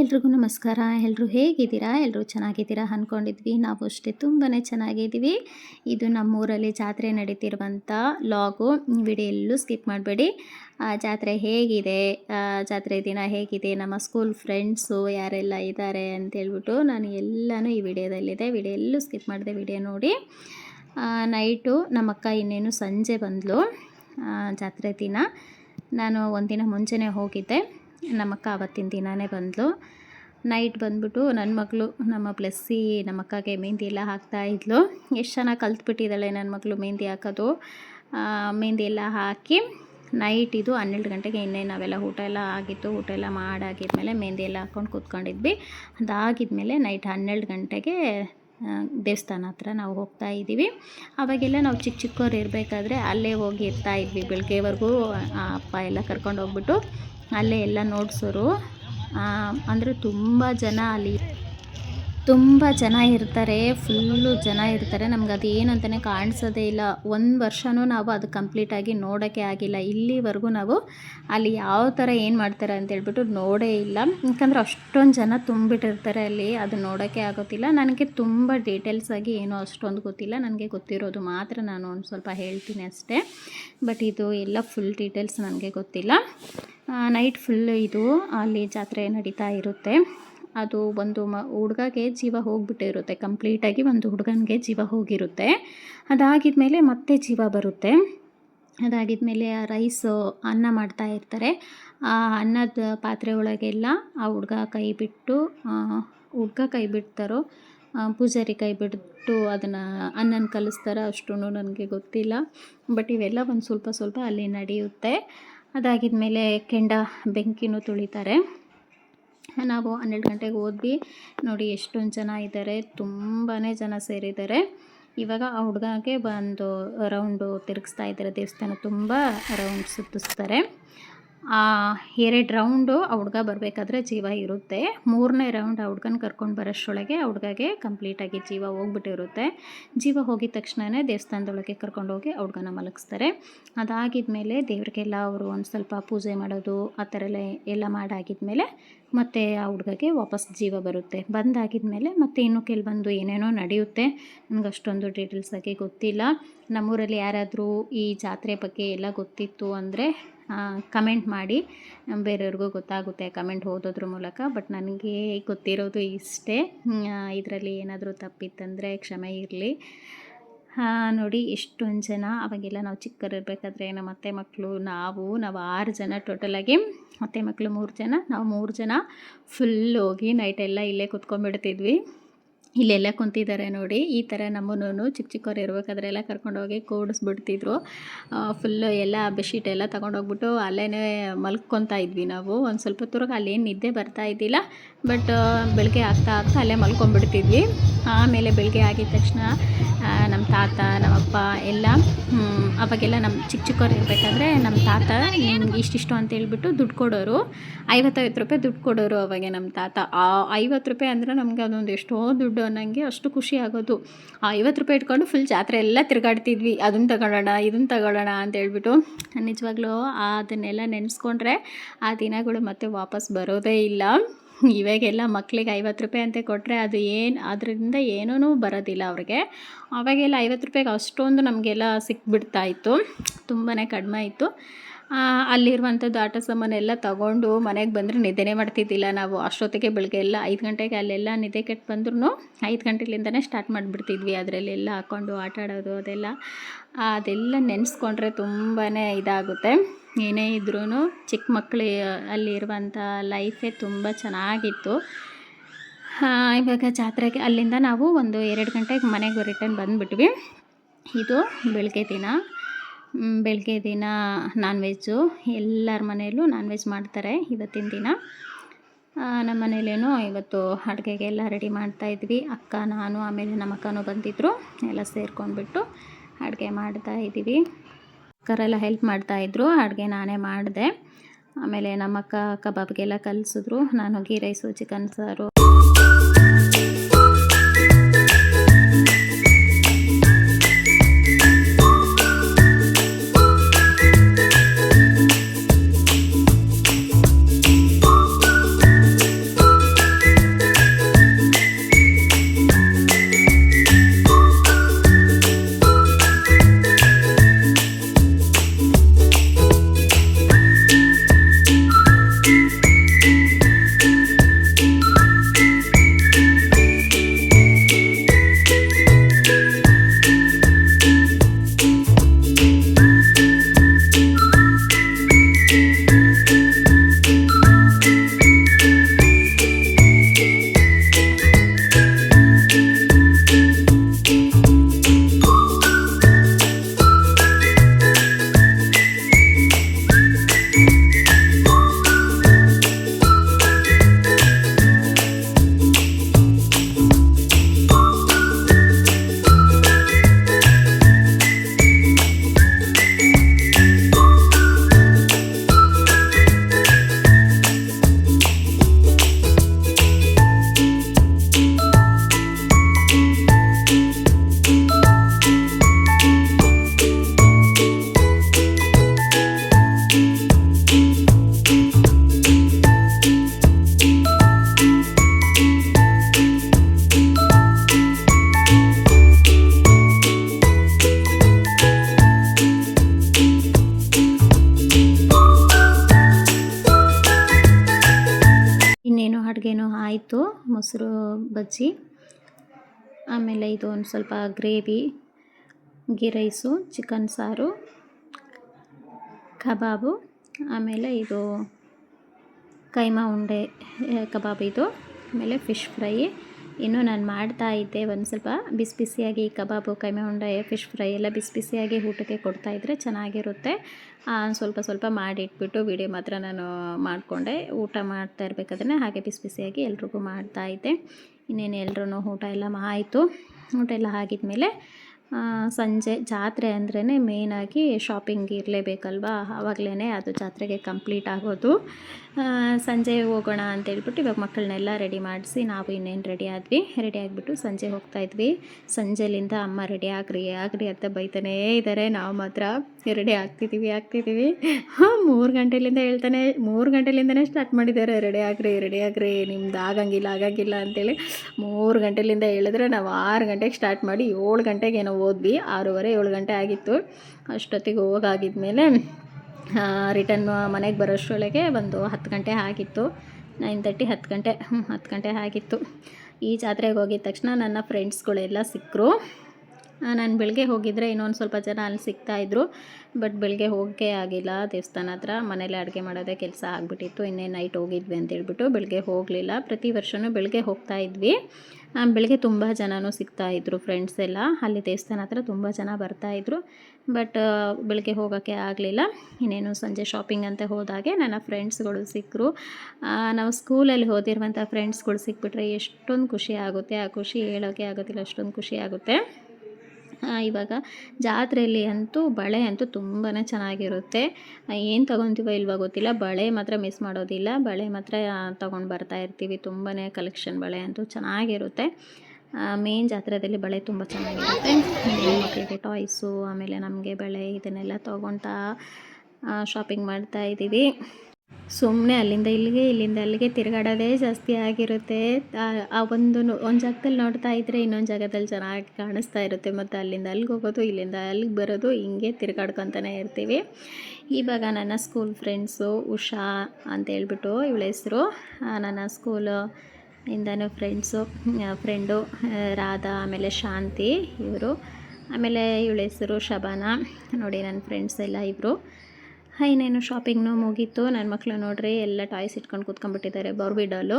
ಎಲ್ರಿಗೂ ನಮಸ್ಕಾರ. ಎಲ್ಲರೂ ಹೇಗಿದ್ದೀರಾ? ಎಲ್ಲರೂ ಚೆನ್ನಾಗಿದ್ದೀರಾ ಅಂದ್ಕೊಂಡಿದ್ವಿ ನಾವು ಅಷ್ಟೇ ತುಂಬಾ ಚೆನ್ನಾಗಿದ್ದೀವಿ. ಇದು ನಮ್ಮೂರಲ್ಲಿ ಜಾತ್ರೆ ನಡೀತಿರುವಂಥ ಲಾಗು. ವಿಡಿಯೋ ಎಲ್ಲೂ ಸ್ಕಿಪ್ ಮಾಡಬೇಡಿ. ಜಾತ್ರೆ ಹೇಗಿದೆ? ಜಾತ್ರೆ ದಿನ ಹೇಗಿದೆ? ನಮ್ಮ ಸ್ಕೂಲ್ ಫ್ರೆಂಡ್ಸು ಯಾರೆಲ್ಲ ಇದ್ದಾರೆ ಅಂತೇಳ್ಬಿಟ್ಟು ನಾನು ಎಲ್ಲನೂ ಈ ವಿಡಿಯೋದಲ್ಲಿದೆ. ವಿಡಿಯೋ ಎಲ್ಲೂ ಸ್ಕಿಪ್ ಮಾಡಿದೆ ವಿಡಿಯೋ ನೋಡಿ. ನೈಟು ನಮ್ಮಕ್ಕ ಇನ್ನೇನು ಸಂಜೆ ಬಂದಳು ಜಾತ್ರೆ ದಿನ. ನಾನು ಒಂದಿನ ಮುಂಚೆನೇ ಹೋಗಿದ್ದೆ. ನಮ್ಮಕ್ಕ ಆವತ್ತಿನ ದಿನವೇ ಬಂದಳು ನೈಟ್ ಬಂದ್ಬಿಟ್ಟು ನನ್ನ ಮಗಳು, ನಮ್ಮ ಪ್ಲಸ್ಸಿ ನಮ್ಮಕ್ಕಗೆ ಮೆಹಂದಿ ಎಲ್ಲ ಹಾಕ್ತಾ ಇದ್ಲು. ಎಷ್ಟು ಚೆನ್ನಾಗಿ ಕಲ್ತ್ಬಿಟ್ಟಿದ್ದಾಳೆ ನನ್ನ ಮಗಳು ಮೆಹಂದಿ ಹಾಕೋದು. ಮೆಹಂದಿ ಎಲ್ಲ ಹಾಕಿ ನೈಟ್ ಇದು ಹನ್ನೆರಡು ಗಂಟೆಗೆ ಇನ್ನೇ ನಾವೆಲ್ಲ ಊಟ ಎಲ್ಲ ಆಗಿತ್ತು, ಊಟ ಎಲ್ಲ ಮಾಡಾಗಿದ್ಮೇಲೆ ಮೆಹಂದಿ ಎಲ್ಲ ಹಾಕ್ಕೊಂಡು ಕೂತ್ಕೊಂಡಿದ್ವಿ. ಅದಾಗಿದ್ಮೇಲೆ ನೈಟ್ ಹನ್ನೆರಡು ಗಂಟೆಗೆ ದೇವಸ್ಥಾನ ಹತ್ರ ನಾವು ಹೋಗ್ತಾ ಇದ್ದೀವಿ. ಅವಾಗೆಲ್ಲ ನಾವು ಚಿಕ್ಕ ಚಿಕ್ಕವ್ರು ಇರಬೇಕಾದ್ರೆ ಅಲ್ಲೇ ಹೋಗಿ ಇರ್ತಾ ಇದ್ವಿ. ಬೆಳಗ್ಗೆವರೆಗೂ ಅಪ್ಪ ಎಲ್ಲ ಕರ್ಕೊಂಡು ಹೋಗ್ಬಿಟ್ಟು ಅಲ್ಲೇ ಎಲ್ಲ ನೋಡ್ಸೋರು. ಅಂದರೆ ತುಂಬ ಜನ ಅಲ್ಲಿ. ತುಂಬ ಜನ ಇರ್ತಾರೆ ಫುಲ್ಲು ಜನ ಇರ್ತಾರೆ. ನಮ್ಗೆ ಅದು ಏನಂತಲೇ ಕಾಣಿಸೋದೇ ಇಲ್ಲ. ಒಂದು ವರ್ಷವೂ ನಾವು ಅದು ಕಂಪ್ಲೀಟಾಗಿ ನೋಡೋಕ್ಕೆ ಆಗಿಲ್ಲ. ಇಲ್ಲಿವರೆಗೂ ನಾವು ಅಲ್ಲಿ ಯಾವ ಥರ ಏನು ಮಾಡ್ತಾರೆ ಅಂತೇಳ್ಬಿಟ್ಟು ನೋಡೇ ಇಲ್ಲ. ಯಾಕಂದ್ರೆ ಅಷ್ಟೊಂದು ಜನ ತುಂಬಿಟ್ಟಿರ್ತಾರೆ ಅಲ್ಲಿ. ಅದು ನೋಡೋಕ್ಕೆ ಆಗೋದಿಲ್ಲ. ನನಗೆ ತುಂಬ ಡೀಟೇಲ್ಸ್ ಆಗಿ ಏನೂ ಅಷ್ಟೊಂದು ಗೊತ್ತಿಲ್ಲ. ನನಗೆ ಗೊತ್ತಿರೋದು ಮಾತ್ರ ನಾನು ಒಂದು ಸ್ವಲ್ಪ ಹೇಳ್ತೀನಿ ಅಷ್ಟೇ. ಬಟ್ ಇದು ಎಲ್ಲ ಫುಲ್ ಡೀಟೇಲ್ಸ್ ನನಗೆ ಗೊತ್ತಿಲ್ಲ. ನೈಟ್ ಫುಲ್ ಇದು ಅಲ್ಲಿ ಜಾತ್ರೆ ನಡೀತಾ ಇರುತ್ತೆ. ಅದು ಒಂದು ಮ, ಹುಡುಗಗೆ ಜೀವ ಹೋಗ್ಬಿಟ್ಟಿರುತ್ತೆ. ಕಂಪ್ಲೀಟಾಗಿ ಒಂದು ಹುಡುಗನಿಗೆ ಜೀವ ಹೋಗಿರುತ್ತೆ. ಅದಾಗಿದ್ಮೇಲೆ ಮತ್ತೆ ಜೀವ ಬರುತ್ತೆ. ಅದಾಗಿದ್ಮೇಲೆ ಆ ರೈಸು ಅನ್ನ ಮಾಡ್ತಾ ಇರ್ತಾರೆ. ಆ ಅನ್ನದ ಪಾತ್ರೆ ಒಳಗೆಲ್ಲ ಆ ಹುಡುಗ ಕೈ ಬಿಟ್ಟು ಹುಡ್ಗ ಕೈ ಬಿಡ್ತಾರೋ ಪೂಜಾರಿ ಕೈ ಬಿಟ್ಟು ಅದನ್ನು ಅನ್ನನ ಕಲಿಸ್ತಾರೋ ಅಷ್ಟು ನನಗೆ ಗೊತ್ತಿಲ್ಲ. ಬಟ್ ಇವೆಲ್ಲ ಒಂದು ಸ್ವಲ್ಪ ಸ್ವಲ್ಪ ಅಲ್ಲಿ ನಡೆಯುತ್ತೆ. ಅದಾಗಿದ್ಮೇಲೆ ಕೆಂಡ ಬೆಂಕಿನೂ ತುಳಿತಾರೆ. ನಾವು ಹನ್ನೆರಡು ಗಂಟೆಗೆ ಓದ್ವಿ ನೋಡಿ ಎಷ್ಟೊಂದು ಜನ ಇದ್ದಾರೆ. ತುಂಬಾ ಜನ ಸೇರಿದ್ದಾರೆ. ಇವಾಗ ಆ ಹುಡುಗಗೆ ಬಂದು ರೌಂಡು ತಿರುಗಿಸ್ತಾ ಇದ್ದಾರೆ. ದೇವಸ್ಥಾನ ತುಂಬ ರೌಂಡ್ ಸುತ್ತಿಸ್ತಾರೆ. ಎರಡು ರೌಂಡು ಆ ಹುಡುಗ ಬರಬೇಕಾದ್ರೆ ಜೀವ ಇರುತ್ತೆ. ಮೂರನೇ ರೌಂಡ್ ಆ ಹುಡ್ಗನ ಕರ್ಕೊಂಡು ಬರೋಷ್ಟರೊಳಗೆ ಆ ಹುಡುಗಗೆ ಕಂಪ್ಲೀಟಾಗಿ ಜೀವ ಹೋಗ್ಬಿಟ್ಟಿರುತ್ತೆ. ಜೀವ ಹೋಗಿದ ತಕ್ಷಣವೇ ದೇವಸ್ಥಾನದೊಳಗೆ ಕರ್ಕೊಂಡೋಗಿ ಆ ಹುಡ್ಗನ ಮಲಗಿಸ್ತಾರೆ. ಅದಾಗಿದ್ಮೇಲೆ ದೇವ್ರಿಗೆಲ್ಲ ಅವರು ಒಂದು ಸ್ವಲ್ಪ ಪೂಜೆ ಮಾಡೋದು, ಆ ಥರ ಎಲ್ಲ ಎಲ್ಲ ಮಾಡಾಗಿದ್ಮೇಲೆ ಮತ್ತು ಆ ಹುಡುಗಗೆ ವಾಪಸ್ ಜೀವ ಬರುತ್ತೆ. ಬಂದಾಗಿದ್ಮೇಲೆ ಮತ್ತೆ ಇನ್ನೂ ಕೆಲವೊಂದು ಏನೇನೋ ನಡೆಯುತ್ತೆ. ನನಗೆ ಅಷ್ಟೊಂದು ಡೀಟೇಲ್ಸ್ ಆಗಿ ಗೊತ್ತಿಲ್ಲ. ನಮ್ಮೂರಲ್ಲಿ ಯಾರಾದರೂ ಈ ಜಾತ್ರೆ ಬಗ್ಗೆ ಎಲ್ಲ ಗೊತ್ತಿತ್ತು ಅಂದರೆ ಕಮೆಂಟ್ ಮಾಡಿ. ಬೇರೆಯವ್ರಿಗೂ ಗೊತ್ತಾಗುತ್ತೆ ಕಮೆಂಟ್ ಓದೋದ್ರ ಮೂಲಕ ಬಟ್ ನನಗೆ ಗೊತ್ತಿರೋದು ಇಷ್ಟೇ. ಇದರಲ್ಲಿ ಏನಾದರೂ ತಪ್ಪಿತ್ತಂದರೆ ಕ್ಷಮೆ ಇರಲಿ. ನೋಡಿ, ಇಷ್ಟೊಂದು ಜನ, ಅವಾಗೆಲ್ಲ ನಾವು ಚಿಕ್ಕರಿರ್ಬೇಕಾದ್ರೆ ನಮ್ಮ ಅತ್ತೆ ಮಕ್ಕಳು ನಾವು ನಾವು ಆರು ಜನ ಟೋಟಲಾಗಿ ಅತ್ತೆ ಮಕ್ಕಳು ಮೂರು ಜನ, ನಾವು ಮೂರು ಜನ ಫುಲ್ ಹೋಗಿ ನೈಟೆಲ್ಲ ಇಲ್ಲೇ ಕುತ್ಕೊಂಡ್ಬಿಡ್ತಿದ್ವಿ. ಇಲ್ಲೆಲ್ಲ ಕುಂತಿದ್ದಾರೆ ನೋಡಿ, ಈ ಥರ ನಮ್ಮನ್ನು ಚಿಕ್ಕ ಚಿಕ್ಕವ್ರು ಇರಬೇಕಾದ್ರೆ ಎಲ್ಲ ಕರ್ಕೊಂಡೋಗಿ ಕೂಡಿಸ್ಬಿಡ್ತಿದ್ರು. ಫುಲ್ಲು ಎಲ್ಲ ಬೆಡ್ಶೀಟ್ ಎಲ್ಲ ತಗೊಂಡೋಗ್ಬಿಟ್ಟು ಅಲ್ಲೇ ಮಲ್ಕೊತಾ ಇದ್ವಿ ನಾವು. ಒಂದು ಸ್ವಲ್ಪ ಹೊತ್ತುವರೆಗೆ ಅಲ್ಲೇನು ನಿದ್ದೆ ಬರ್ತಾ ಇದ್ದಿಲ್ಲ ಬಟ್ ಬೆಳಗ್ಗೆ ಆಗ್ತಾ ಆಗ್ತಾ ಅಲ್ಲೇ ಮಲ್ಕೊಂಡ್ಬಿಡ್ತಿದ್ವಿ. ಆಮೇಲೆ ಬೆಳಗ್ಗೆ ಆಗಿದ ತಕ್ಷಣ ನಮ್ಮ ತಾತ ನಮ್ಮಪ್ಪ ಎಲ್ಲ ಅವಾಗೆಲ್ಲ ನಮ್ಮ ಚಿಕ್ಕ ಚಿಕ್ಕವ್ರು ಇರಬೇಕಾದ್ರೆ ನಮ್ಮ ತಾತ ನಿಮ್ಗೆ ಇಷ್ಟಿಷ್ಟು ಅಂತ ಹೇಳ್ಬಿಟ್ಟು ದುಡ್ಡು ಕೊಡೋರು. ಐವತ್ತೈವತ್ತು ರೂಪಾಯಿ ದುಡ್ಡು ಕೊಡೋರು ಅವಾಗೆ ನಮ್ಮ ತಾತ. ಆ ಐವತ್ತು ರೂಪಾಯಿ ಅಂದರೆ ನಮಗೆ ಅದೊಂದು ಎಷ್ಟೋ ದುಡ್ಡು ಅನ್ನೋಂಗೆ ಅಷ್ಟು ಖುಷಿ ಆಗೋದು. ಆ ಐವತ್ತು ರೂಪಾಯಿ ಇಟ್ಕೊಂಡು ಫುಲ್ ಜಾತ್ರೆ ಎಲ್ಲ ತಿರುಗಾಡ್ತಿದ್ವಿ. ಅದನ್ನು ತಗೊಳ್ಳೋಣ, ಇದನ್ನು ತಗೊಳ್ಳೋಣ ಅಂತ ಹೇಳ್ಬಿಟ್ಟು ನಿಜವಾಗ್ಲೂ ಅದನ್ನೆಲ್ಲ ನೆನೆಸ್ಕೊಂಡ್ರೆ ಆ ದಿನಗಳು ಮತ್ತೆ ವಾಪಸ್ ಬರೋದೇ ಇಲ್ಲ. ಇವಾಗೆಲ್ಲ ಮಕ್ಕಳಿಗೆ ಐವತ್ತು ರೂಪಾಯಿ ಅಂತ ಕೊಟ್ಟರೆ ಅದು ಏನು, ಅದರಿಂದ ಏನೂ ಬರೋದಿಲ್ಲ ಅವ್ರಿಗೆ. ಅವಾಗೆಲ್ಲ ಐವತ್ತು ರೂಪಾಯಿಗೆ ಅಷ್ಟೊಂದು ನಮಗೆಲ್ಲ ಸಿಕ್ಬಿಡ್ತಾ ಇತ್ತು ತುಂಬಾ ಕಡಿಮೆ ಇತ್ತು ಅಲ್ಲಿರುವಂಥದ್ದು ಆಟ ಸಾಮಾನೆಲ್ಲ ತಗೊಂಡು ಮನೆಗೆ ಬಂದರೆ ನಿದ್ದೆನೇ ಮಾಡ್ತಿದ್ದಿಲ್ಲ ನಾವು. ಅಷ್ಟೊತ್ತಿಗೆ ಬೆಳಗ್ಗೆ ಎಲ್ಲ ಐದು ಗಂಟೆಗೆ ಅಲ್ಲೆಲ್ಲ ನಿದ್ದೆ ಕೆಟ್ಟು ಬಂದ್ರೂ ಐದು ಗಂಟೆಲಿಂದನೇ ಸ್ಟಾರ್ಟ್ ಮಾಡಿಬಿಡ್ತಿದ್ವಿ ಅದರಲ್ಲೆಲ್ಲ ಹಾಕ್ಕೊಂಡು ಆಟ ಆಡೋದು ಅದೆಲ್ಲ ಅದೆಲ್ಲ ನೆನೆಸ್ಕೊಂಡ್ರೆ ತುಂಬಾ ಇದಾಗುತ್ತೆ. ಏನೇ ಇದ್ರೂ ಚಿಕ್ಕ ಮಕ್ಕಳು, ಅಲ್ಲಿರುವಂಥ ಲೈಫೇ ತುಂಬ ಚೆನ್ನಾಗಿತ್ತು. ಇವಾಗ ಜಾತ್ರೆಗೆ ಅಲ್ಲಿಂದ ನಾವು ಒಂದು ಎರಡು ಗಂಟೆಗೆ ಮನೆಗೆ ರಿಟರ್ನ್ ಬಂದುಬಿಟ್ವಿ. ಇದು ಬೆಳಗ್ಗೆ ದಿನ. ಬೆಳಗ್ಗೆ ದಿನ ನಾನ್ ವೆಜ್ಜು ಎಲ್ಲರ ಮನೆಯಲ್ಲೂ ನಾನ್ ವೆಜ್ ಮಾಡ್ತಾರೆ ಇವತ್ತಿನ ದಿನ. ನಮ್ಮ ಮನೇಲೇನೋ ಇವತ್ತು ಅಡುಗೆಗೆಲ್ಲ ರೆಡಿ ಮಾಡ್ತಾಯಿದ್ವಿ ಅಕ್ಕ, ನಾನು, ಆಮೇಲೆ ನಮ್ಮ ಅಕ್ಕನೂ ಬಂದಿದ್ದರು ಎಲ್ಲ ಸೇರ್ಕೊಂಡ್ಬಿಟ್ಟು ಅಡುಗೆ ಮಾಡ್ತಾ ಇದ್ದೀವಿ. ಅಕ್ಕರೆಲ್ಲ ಹೆಲ್ಪ್ ಮಾಡ್ತಾಯಿದ್ರು ಅಡುಗೆ ನಾನೇ ಮಾಡಿದೆ. ಆಮೇಲೆ ನಮ್ಮಕ್ಕ ಕಬಾಬ್ಗೆಲ್ಲ ಕಲಿಸಿದ್ರು. ನಾನು ಗೀ ರೈಸು ಚಿಕನ್ ಸಾರು. ಆಯಿತು, ಮೊಸರು ಬಜ್ಜಿ. ಆಮೇಲೆ ಇದು ಒಂದು ಸ್ವಲ್ಪ ಗ್ರೇವಿ ಗೀ ರೈಸು, ಚಿಕನ್ ಸಾರು, ಕಬಾಬು. ಆಮೇಲೆ ಇದು ಕೈಮಾ ಉಂಡೆ, ಕಬಾಬ್ ಇದು. ಆಮೇಲೆ ಫಿಶ್ ಫ್ರೈ. ಇನ್ನು ನಾನು ಮಾಡ್ತಾ ಇದ್ದೆ ಒಂದು ಸ್ವಲ್ಪ ಬಿಸಿ ಬಿಸಿಯಾಗಿ ಕಬಾಬು ಕೈಮೆ ಉಂಡೆ ಫಿಶ್ ಫ್ರೈ ಎಲ್ಲ ಬಿಸಿ ಬಿಸಿಯಾಗಿ ಊಟಕ್ಕೆ ಕೊಡ್ತಾಯಿದ್ರೆ ಚೆನ್ನಾಗಿರುತ್ತೆ. ಆ, ಸ್ವಲ್ಪ ಸ್ವಲ್ಪ ಮಾಡಿಟ್ಬಿಟ್ಟು ವಿಡಿಯೋ ಮಾತ್ರ ನಾನು ಮಾಡಿಕೊಂಡೆ. ಊಟ ಮಾಡ್ತಾ ಇರಬೇಕಾದ್ರೆ ಹಾಗೆ ಬಿಸಿ ಬಿಸಿಯಾಗಿ ಎಲ್ರಿಗೂ ಮಾಡ್ತಾ ಇದ್ದೆ. ಇನ್ನೇನು ಎಲ್ಲರೂ ಊಟ ಎಲ್ಲ ಆಯಿತು. ಊಟ ಎಲ್ಲ ಆಗಿದ್ಮೇಲೆ ಸಂಜೆ ಜಾತ್ರೆ ಅಂದ್ರೇ ಮೇಯ್ನಾಗಿ ಶಾಪಿಂಗ್ ಇರಲೇಬೇಕಲ್ವಾ? ಆವಾಗಲೇ ಅದು ಜಾತ್ರೆಗೆ ಕಂಪ್ಲೀಟ್ ಆಗೋದು. ಸಂಜೆ ಹೋಗೋಣ ಅಂತ ಹೇಳ್ಬಿಟ್ಟು ಇವಾಗ ಮಕ್ಕಳನ್ನೆಲ್ಲ ರೆಡಿ ಮಾಡಿಸಿ ನಾವು ಇನ್ನೇನು ರೆಡಿ ಆದ್ವಿ. ರೆಡಿ ಆಗಿಬಿಟ್ಟು ಸಂಜೆ ಹೋಗ್ತಾ ಇದ್ವಿ. ಸಂಜೆಲಿಂದ ಅಮ್ಮ ರೆಡಿ ಆಗ್ರಿ ಆಗ್ರಿ ಅಂತ ಬೈತಾನೇ ಇದ್ದಾರೆ ನಾವು ಮಾತ್ರ ರೆಡಿ ಆಗ್ತಿದ್ದೀವಿ ಆಗ್ತಿದ್ದೀವಿ ಮೂರು ಗಂಟೆಲಿಂದ ಹೇಳ್ತಾನೆ, ಮೂರು ಗಂಟೆಲಿಂದನೇ ಸ್ಟಾರ್ಟ್ ಮಾಡಿದ್ದಾರೆ. ರೆಡಿ ಆಗ್ರಿ ರೆಡಿ ಆಗ್ರಿ, ನಿಮ್ದು ಆಗಂಗಿಲ್ಲ ಆಗಂಗಿಲ್ಲ ಅಂತೇಳಿ ಮೂರು ಗಂಟೆಲಿಂದ ಹೇಳಿದ್ರೆ ನಾವು ಆರು ಗಂಟೆಗೆ ಸ್ಟಾರ್ಟ್ ಮಾಡಿ ಏಳು ಗಂಟೆಗೆ ಏನೋ ಹೋದ್ವಿ ಆರೂವರೆ, ಏಳು ಗಂಟೆ ಆಗಿತ್ತು. ಅಷ್ಟೊತ್ತಿಗೆ ಹೋಗಾಗಿದ್ಮೇಲೆ ರಿಟರ್ನ್ ಮನೆಗೆ ಬರೋಷ್ಟರೊಳಗೆ ಒಂದು ಹತ್ತು ಗಂಟೆ ಆಗಿತ್ತು. ನೈನ್ ತರ್ಟಿ ಹತ್ತು ಗಂಟೆ ಹ್ಞೂ ಹತ್ತು ಗಂಟೆ ಆಗಿತ್ತು. ಈ ಜಾತ್ರೆಗೆ ಹೋಗಿದ ತಕ್ಷಣ ನನ್ನ ಫ್ರೆಂಡ್ಸ್ಗಳೆಲ್ಲ ಸಿಕ್ಕರು ನಾನು ಬೆಳಗ್ಗೆ ಹೋಗಿದ್ದರೆ ಇನ್ನೊಂದು ಸ್ವಲ್ಪ ಜನ ಅಲ್ಲಿ ಸಿಗ್ತಾಯಿದ್ರು ಬಟ್ ಬೆಳಗ್ಗೆ ಹೋಗೋಕ್ಕೆ ಆಗಿಲ್ಲ. ದೇವಸ್ಥಾನ ಹತ್ರ ಮನೇಲಿ ಅಡುಗೆ ಮಾಡೋದೇ ಕೆಲಸ ಆಗಿಬಿಟ್ಟಿತ್ತು. ಇನ್ನೇ ನೈಟ್ ಹೋಗಿದ್ವಿ ಅಂತೇಳ್ಬಿಟ್ಟು ಬೆಳಗ್ಗೆ ಹೋಗಲಿಲ್ಲ. ಪ್ರತಿ ವರ್ಷವೂ ಬೆಳಗ್ಗೆ ಹೋಗ್ತಾ ಇದ್ವಿ. ಬೆಳಗ್ಗೆ ತುಂಬ ಜನನೂ ಸಿಗ್ತಾಯಿದ್ರು ಫ್ರೆಂಡ್ಸ್ ಎಲ್ಲ. ಅಲ್ಲಿ ದೇವಸ್ಥಾನ ಹತ್ರ ತುಂಬ ಜನ ಬರ್ತಾಯಿದ್ರು ಬಟ್ ಬೆಳಗ್ಗೆ ಹೋಗೋಕ್ಕೆ ಆಗಲಿಲ್ಲ. ಇನ್ನೇನು ಸಂಜೆ ಶಾಪಿಂಗ್ ಅಂತ ಹೋದಾಗೆ ನನ್ನ ಫ್ರೆಂಡ್ಸ್ಗಳು ಸಿಕ್ಕರು ನಾವು ಸ್ಕೂಲಲ್ಲಿ ಓದಿರುವಂಥ ಫ್ರೆಂಡ್ಸ್ಗಳು ಸಿಕ್ಬಿಟ್ರೆ ಎಷ್ಟೊಂದು ಖುಷಿ ಆಗುತ್ತೆ. ಆ ಖುಷಿ ಹೇಳೋಕ್ಕೆ ಆಗೋದಿಲ್ಲ, ಅಷ್ಟೊಂದು ಖುಷಿ ಆಗುತ್ತೆ. ಇವಾಗ ಜಾತ್ರೆಯಲ್ಲಿ ಅಂತೂ ಬಳೆ ಅಂತೂ ತುಂಬಾ ಚೆನ್ನಾಗಿರುತ್ತೆ. ಏನು ತೊಗೊತೀವೋ ಇಲ್ವೋ ಗೊತ್ತಿಲ್ಲ. ಬಳೆ ಮಾತ್ರ ಮಿಸ್ ಮಾಡೋದಿಲ್ಲ. ಬಳೆ ಮಾತ್ರ ತೊಗೊಂಡು ಬರ್ತಾ ಇರ್ತೀವಿ. ತುಂಬಾ ಕಲೆಕ್ಷನ್ ಬಳೆ ಅಂತೂ ಚೆನ್ನಾಗಿರುತ್ತೆ. ಮೇನ್ ಜಾತ್ರೆಯಲ್ಲಿ ಬಳೆ ತುಂಬ ಚೆನ್ನಾಗಿರುತ್ತೆ. ಮಕ್ಕಳಿಗೆ ಟಾಯ್ಸು ಆಮೇಲೆ ನಮಗೆ ಬಳೆ ಇದನ್ನೆಲ್ಲ ತೊಗೊತಾ ಶಾಪಿಂಗ್ ಮಾಡ್ತಾ ಇದ್ದೀವಿ. ಸುಮ್ಮನೆ ಅಲ್ಲಿಂದ ಇಲ್ಲಿಗೆ, ಇಲ್ಲಿಂದ ಅಲ್ಲಿಗೆ ತಿರುಗಾಡೋದೇ ಜಾಸ್ತಿ ಆಗಿರುತ್ತೆ. ಆ- ಒಂದು ಒಂದು ಜಾಗದಲ್ಲಿ ನೋಡ್ತಾ ಇದ್ದರೆ ಇನ್ನೊಂದು ಜಾಗದಲ್ಲಿ ಚೆನ್ನಾಗಿ ಕಾಣಿಸ್ತಾ ಇರುತ್ತೆ. ಮತ್ತು ಅಲ್ಲಿಂದ ಅಲ್ಲಿಗೆ ಹೋಗೋದು, ಇಲ್ಲಿಂದ ಅಲ್ಲಿಗೆ ಬರೋದು, ಹಿಂಗೆ ತಿರುಗಾಡ್ಕೊತಾನೆ ಇರ್ತೀವಿ. ಇವಾಗ ನನ್ನ ಸ್ಕೂಲ್ ಫ್ರೆಂಡ್ಸು ಉಷಾ ಅಂತ ಹೇಳ್ಬಿಟ್ಟು ಇವಳ ಹೆಸರು. ನನ್ನ ಸ್ಕೂಲು ಇಂದನೂ ಫ್ರೆಂಡ್ಸು ಫ್ರೆಂಡು ರಾಧಾ, ಆಮೇಲೆ ಶಾಂತಿ ಇವರು. ಆಮೇಲೆ ಇವಳ ಹೆಸರು ಶಬಾನ. ನೋಡಿ ನನ್ನ ಫ್ರೆಂಡ್ಸ್ ಎಲ್ಲ ಇಬ್ಬರು ಇನ್ನೇನು ಶಾಪಿಂಗ್ನೂ ಮುಗೀತು. ನನ್ನ ಮಕ್ಕಳು ನೋಡ್ರಿ, ಎಲ್ಲ ಟಾಯ್ಸ್ ಇಟ್ಕೊಂಡು ಕೂತ್ಕೊಂಡ್ಬಿಟ್ಟಿದ್ದಾರೆ. ಬಾರ್ಬಿ ಡಾಲು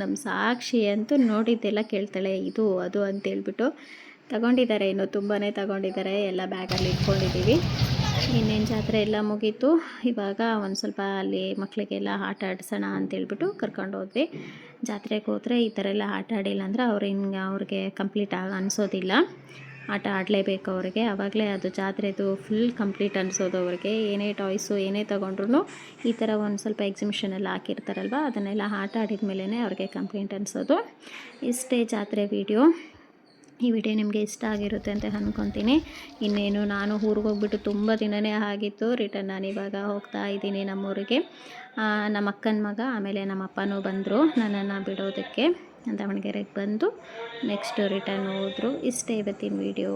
ನಮ್ಮ ಸಾಕ್ಷಿ ಅಂತೂ ನೋಡಿದ್ದೆಲ್ಲ ಕೇಳ್ತಾಳೆ, ಇದು, ಅದು ಅಂತ ಹೇಳ್ಬಿಟ್ಟು ತಗೊಂಡಿದ್ದಾರೆ. ಇನ್ನು ತುಂಬಾ ತಗೊಂಡಿದ್ದಾರೆ. ಎಲ್ಲ ಬ್ಯಾಗಲ್ಲಿ ಇಟ್ಕೊಂಡಿದ್ದೀವಿ. ಇನ್ನೇನು ಜಾತ್ರೆ ಎಲ್ಲ ಮುಗೀತು. ಇವಾಗ ಒಂದು ಸ್ವಲ್ಪ ಅಲ್ಲಿ ಮಕ್ಕಳಿಗೆಲ್ಲ ಆಟ ಆಡಿಸೋಣ ಅಂತೇಳ್ಬಿಟ್ಟು ಕರ್ಕೊಂಡು ಹೋದ್ವಿ. ಜಾತ್ರೆಗೆ ಹೋದರೆ ಈ ಥರ ಎಲ್ಲ ಆಟ ಆಡಿಲ್ಲ ಅಂದರೆ ಅವ್ರು ಹಿಂಗೆ ಅವ್ರಿಗೆ ಕಂಪ್ಲೀಟ್ ಆಗಿ ಅನಿಸೋದಿಲ್ಲ. ಆಟ ಆಡಲೇಬೇಕು ಅವ್ರಿಗೆ. ಆವಾಗಲೇ ಅದು ಜಾತ್ರೆದು ಫುಲ್ ಕಂಪ್ಲೀಟ್ ಅನಿಸೋದು ಅವ್ರಿಗೆ. ಏನೇ ಟಾಯ್ಸು ಏನೇ ತೊಗೊಂಡ್ರು ಈ ಥರ ಒಂದು ಸ್ವಲ್ಪ ಎಕ್ಸಿಬಿಷನ್ ಎಲ್ಲ ಹಾಕಿರ್ತಾರಲ್ವ, ಅದನ್ನೆಲ್ಲ ಆಟ ಆಡಿದ ಮೇಲೇ ಅವ್ರಿಗೆ ಕಂಪ್ಲೇಂಟ್ ಅನಿಸೋದು. ಇಷ್ಟೇ ಜಾತ್ರೆ ವಿಡಿಯೋ ಈ ವಿಡಿಯೋ ನಿಮಗೆ ಇಷ್ಟ ಆಗಿರುತ್ತೆ ಅಂತ ಅಂದ್ಕೊತೀನಿ ಇನ್ನೇನು, ನಾನು ಊರಿಗೆ ಹೋಗ್ಬಿಟ್ಟು ತುಂಬ ದಿನವೇ ಆಗಿತ್ತು ರಿಟರ್ನ್ ನಾನು ಇವಾಗ ಹೋಗ್ತಾ ಇದ್ದೀನಿ ನಮ್ಮೂರಿಗೆ. ನಮ್ಮ ಅಕ್ಕನ ಮಗ, ಆಮೇಲೆ ನಮ್ಮ ಅಪ್ಪನೂ ಬಂದರು ನನ್ನನ್ನು ಬಿಡೋದಕ್ಕೆ. ದಾವಣಗೆರೆಗೆ ಬಂದು ನೆಕ್ಸ್ಟ್ ರಿಟರ್ನ್ ಹೋದರು. ಇಷ್ಟೇ ಇವತ್ತಿನ ವಿಡಿಯೋ